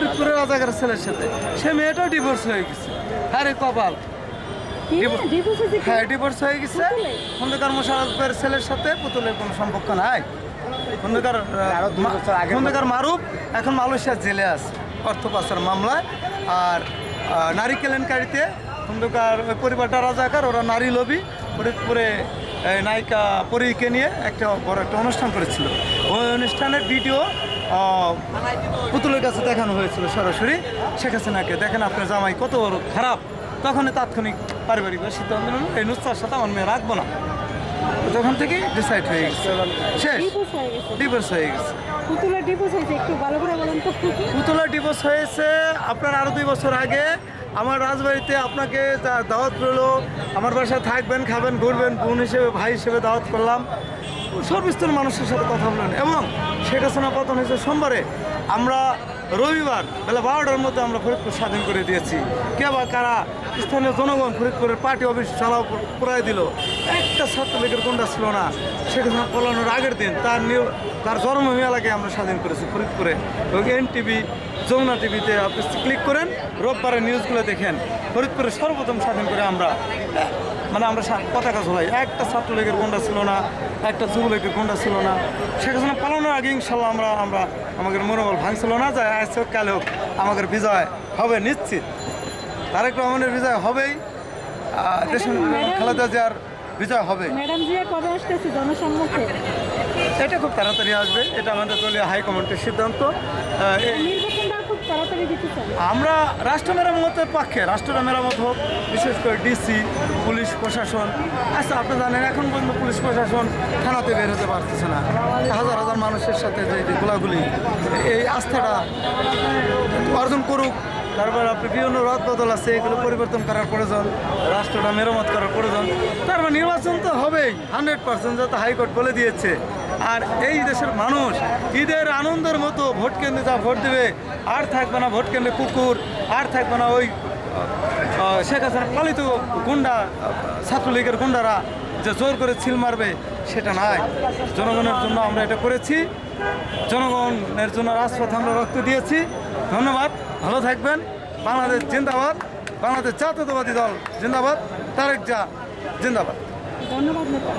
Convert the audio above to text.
ফরিদপুরের রাজাকার ছেলের সাথে। সে মেয়েটাও ডিভোর্স হয়ে গেছে। আরে কপাল। ডিভোর্স- ডিভোর্স হয়েছে কি? হ্যাঁ ডিভোর্স হয়ে গেছে। পুতুলের? খন্দকার মোশারফের ছেলের সাথে পুতুলের কোনো সম্পর্ক নাই। খন্দকার খন্দকার মারুফ এখন মালয়েশিয়ার জেলে আছে অর্থ পাচার মামলায়। আর নারী কেলেনকারিতে খন্দকার ওই পরিবারটা রাজাকার ওরা নারী লবি ফরিদপুরে নায়িকা পরীকে নিয়ে একটা বড় একটা অনুষ্ঠান করেছিল। ওই অনুষ্ঠানের ভিডিও পুতুলের কাছে দেখানো হয়েছিল সরাসরি। শেখ হাসিনাকে। দেখেন আপনার জামাই কত বড় খারাপ। তখন তাৎক্ষণিক পারিবারিক সিদ্ধান্ত নিল এই নুস্তার সাথে আমার মেয়ে রাখব না। তখন থেকে ডিসাইড হয়ে গেছে। শেষ। ডিভোর্স হয়ে গেছে। পুতুলের ডিভোর্স হয়েছে একটু ভালো করে বলেন তো। পুতুলার ডিভোর্স হয়েছে আপনার আরও দুই বছর আগে। আমার রাজবাড়িতে আপনাকে দাওয়াত রইল। আমার বাসায় থাকবেন খাবেন ঘুরবেন বোন হিসেবে ভাই হিসেবে দাওয়াত করলাম। সর্বস্তর মানুষের সাথে কথা বলেন এবং শেখ হাসিনা পতন হয়েছে সোমবারে। আমরা রবিবার বেলা বারোটার মধ্যে আমরা ফরিদপুর স্বাধীন করে দিয়েছি। কে বা কারা স্থানীয় জনগণ ফরিদপুরের পার্টি অফিস চালাও পুরাই দিল। একটা ছাত্রলীগের কোনটা ছিল না। শেখ হাসিনা পলানোর আগের দিন তার নিউ তার জন্মভূমি এলাকায় আমরা স্বাধীন করেছি ফরিদপুরে। এন টিভি যমুনা টিভিতে আপনি ক্লিক করেন রোববারে নিউজগুলো দেখেন। ফরিদপুরে সর্বপ্রথম স্বাধীন করে আমরা মানে আমরা পতাকা ঝোলাই। একটা ছাত্রলীগের গুন্ডা ছিল না একটা যুবলীগের গুন্ডা ছিল না। শেখ হাসিনা পালানোর আগে ইনশাল্লাহ আমরা আমরা আমাদের মনোবল ভাঙছিল না যায় আজ হোক কাল হোক আমাদের বিজয় হবে নিশ্চিত। তারেক রহমানের বিজয় হবেই দেশের খালেদা জিয়ার বিজয় হবে ম্যাডাম জিয়া কবে আসতেছে জনসম্মুখে? এটা খুব তাড়াতাড়ি আসবে এটা আমাদের দলীয় হাইকমান্ডের সিদ্ধান্ত। আমরা রাষ্ট্র মেরামতের পক্ষে রাষ্ট্র মেরামত হোক বিশেষ করে ডিসি পুলিশ প্রশাসন। আচ্ছা আপনি জানেন এখন পর্যন্ত পুলিশ প্রশাসন থানাতে বের হতে পারতেছে না। হাজার হাজার মানুষের সাথে যে যে গোলাগুলি এই আস্থাটা অর্জন করুক। তারপর আপনি বিভিন্ন রদ বদল আছে এগুলো পরিবর্তন করার প্রয়োজন রাষ্ট্রটা মেরামত করার প্রয়োজন। তারপর নির্বাচন তো হবেই হান্ড্রেড পার্সেন্ট যাতে হাইকোর্ট বলে দিয়েছে। আর এই দেশের মানুষ ঈদের আনন্দের মতো ভোট কেন্দ্রে যা ভোট দেবে আর থাকবে না ভোট কেন্দ্রে কুকুর আর থাকবে না ওই শেখ হাসিনা পালিত গুন্ডা ছাত্রলীগের গুন্ডারা যে জোর করে ছিল মারবে সেটা নাই। জনগণের জন্য আমরা এটা করেছি। জনগণের জন্য রাজপথ আমরা রক্ত দিয়েছি। ধন্যবাদ। ভালো থাকবেন। বাংলাদেশ জিন্দাবাদ। বাংলাদেশ জাতীয়তাবাদী দল জিন্দাবাদ। তারেক যা জিন্দাবাদ। ধন্যবাদ ম্যাডাম।